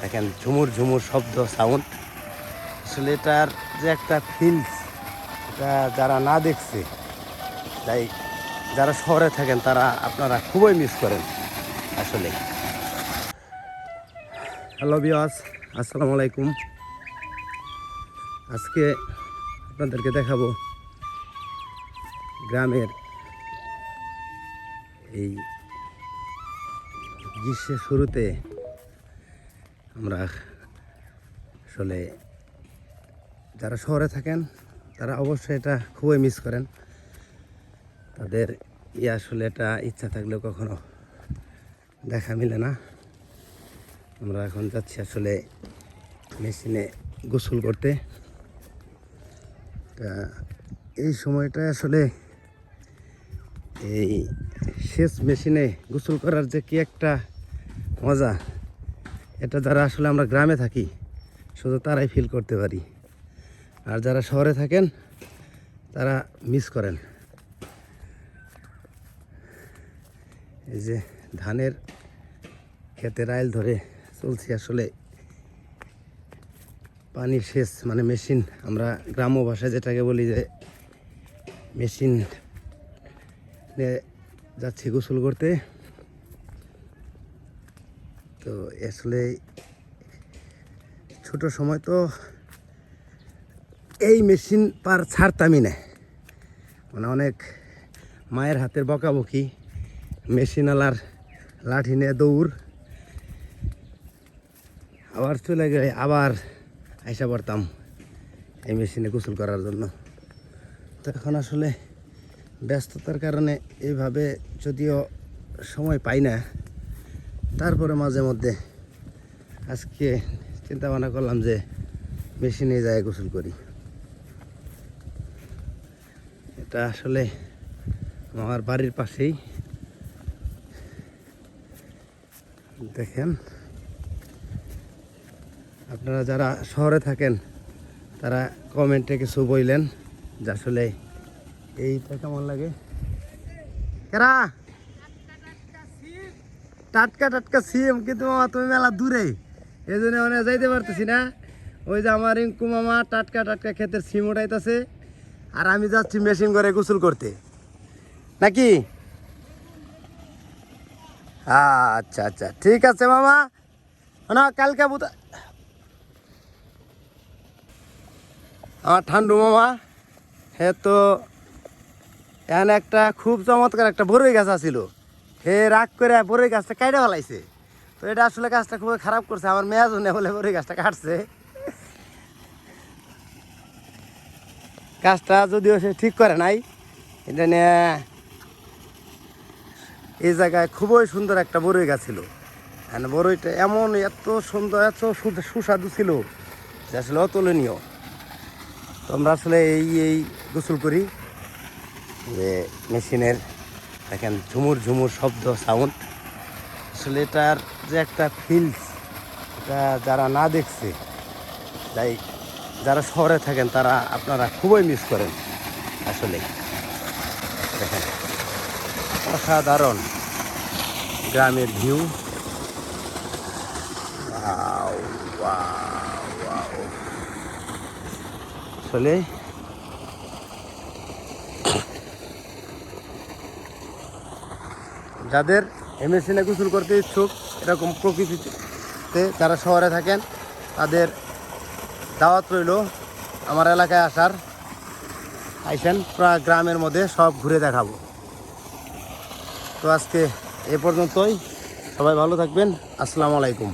দেখেন ঝুমুর ঝুমুর শব্দ সাউন্ড আসলে এটার যে একটা ফিলস এটা যারা না দেখছে, তাই যারা শহরে থাকেন, তারা আপনারা খুবই মিস করেন, আসলে। হ্যালো বিয়াস আসসালামু আলাইকুম। আজকে আপনাদেরকে দেখাবো গ্রামের এই গ্রীষ্মের শুরুতে আমরা আসলে যারা শহরে থাকেন, তারা অবশ্যই এটা খুবই মিস করেন। তাদের ই আসলে এটা ইচ্ছা থাকলেও কখনো দেখা মিলে না। আমরা এখন যাচ্ছি আসলে মেশিনে গোসল করতে। তা এই সময়টা আসলে এই সেচ মেশিনে গোসল করার যে কি একটা মজা এটা যারা আসলে আমরা গ্রামে থাকি, শুধু তারাই ফিল করতে পারি। আর যারা শহরে থাকেন, তারা মিস করেন। এই যে ধানের ক্ষেতের রাইল ধরে চলছি আসলে। পানি সেচ মানে মেশিন আমরা গ্রাম্য ভাষায় যেটাকে বলি যে মেশিন যাচ্ছি গোসল করতে। তো আসলে ছোট সময় তো এই মেশিন পার ছাড়তামই না। মানে অনেক মায়ের হাতের বকাবকি মেশিন আলার লাঠি নিয়ে দৌড়। আবার চলে গেলে আবার আইসা পড়তাম এই মেশিনে গোসল করার জন্য। তো এখন আসলে ব্যস্ততার কারণে এইভাবে যদিও সময় পাই না তারপরে মাঝে মধ্যে আজকে চিন্তা ভাবনা করলাম যে মেশিনে যায় গোসল করি। এটা আসলে আমার বাড়ির পাশেই। দেখেন। আপনারা যারা শহরে থাকেন, তারা কমেন্টে কিছু বইলেন যে আসলে এইটা কেমন লাগে। কেরা? টাটকা টাটকা সিম কিন্তু মামা তুমি মেলা দূরে। এই জন্য মানে যাইতে পারতেছি না। ওই যে আমার রিঙ্কু মামা টাটকা টাটকা ক্ষেতের সিম উঠাইতেছে। আর আমি যাচ্ছি মেশিন করে গোসল করতে। নাকি? আচ্ছা আচ্ছা ঠিক আছে মামা। না, কালকে বুধ আমার ঠান্ডু মামা হ্যাঁ তো এখানে একটা খুব চমৎকার একটা বরই গাছ আছিল। হে রাগ করে বরই গাছটা কাইটে ফেলাইছে। তো এটা আসলে গাছটা খুবই খারাপ করছে, আমার মেয়া জনে বলে বরই গাছটা কাটছে। গাছটা যদিও সে ঠিক করে নাই, এটা নিয়ে এই জায়গায় খুবই সুন্দর একটা বরই গাছ ছিল। আর বরইটা এমন এত সুন্দর, এত সুস্বাদু ছিল যে আসলে অতুলনীয়। তো আমরা আসলে এই এই গোসল করি, যে মেশিনের দেখেন ঝুমুর ঝুমুর শব্দ সাউন্ড আসলে এটার যে একটা ফিলস এটা যারা না দেখছে তাই যারা শহরে থাকেন, তারা আপনারা খুবই মিস করেন, আসলে। দেখেন, অসাধারণ গ্রামের ভিউ আসলে যাদের এমএসিনে গোসল করতে ইচ্ছুক, এরকম প্রকৃতিতে যারা শহরে থাকেন, তাদের দাওয়াত রইল আমার এলাকায় আসার। আইসেন প্রায় গ্রামের মধ্যে সব ঘুরে দেখাবো। তো আজকে এ পর্যন্তই। সবাই ভালো থাকবেন। আসসালামু আলাইকুম।